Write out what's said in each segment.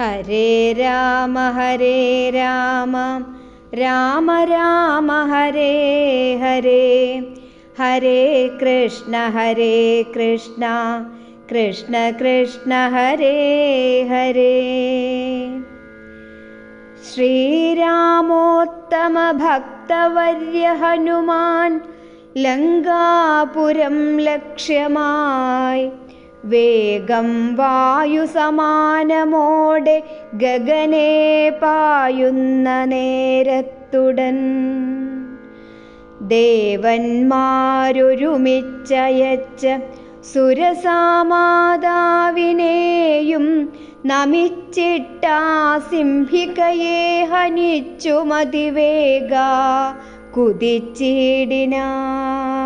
हरे राम हरे राम। राम राम हरे हरे। हरे कृष्ण हरे कृष्ण। कृष्ण कृष्ण हरे हरे। श्रीरामोत्तमभक्तवर्य हनुमान् लङ्गापुरं लक्ष्यमाय। വേഗം വായുസമാനമോടെ ഗഗനെ പായുന്ന നേരത്തുടൻ. ദേവന്മാരൊരുമിച്ചയച്ച സുരസാമാതാവിനെയും നമിച്ചിട്ടാ സിംഹികയെ ഹനിച്ചു മതിവേഗ കുതിച്ചിടിനാൻ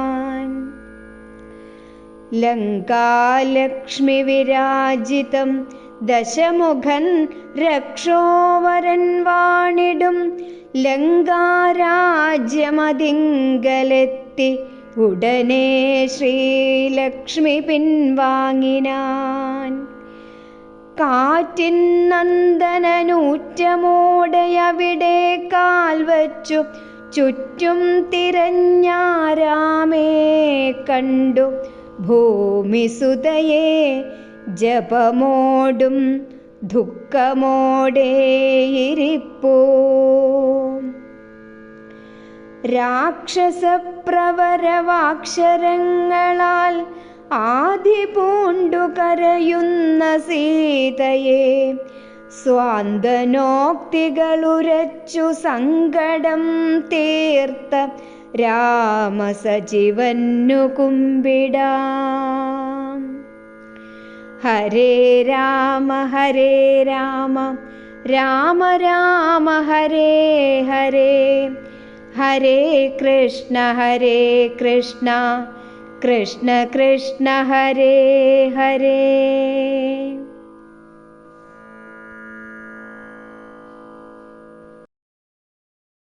ലങ്കാലക്ഷ്മി വിരാജിതം ദശമുഖൻ രക്ഷോവരൻ വാണിടും ലങ്കാരാജ്യമതിങ്കലെത്തി ഉടനെ ശ്രീലക്ഷ്മി പിൻവാങ്ങിനാൻ. കാറ്റിൻ നന്ദനനൂറ്റമോടെ കാൽ വച്ചു ചുറ്റും തിരഞ്ഞാരാമേ കണ്ടു. ഭൂമിസുതയെ ജപമോടും ദുഃഖമോടേയിരിപ്പോ രാക്ഷസപ്രവരവാക്ഷരങ്ങളാൽ ആദി പൂണ്ടു കരയുന്ന സീതയെ സ്വാന്തനോക്തികളുരച്ചു സങ്കടം തീർത്ത म सजीवनुकुम्बिडा हरे राम हरे राम राम राम हरे हरे हरे कृष्ण हरे कृष्ण कृष्ण कृष्ण हरे हरे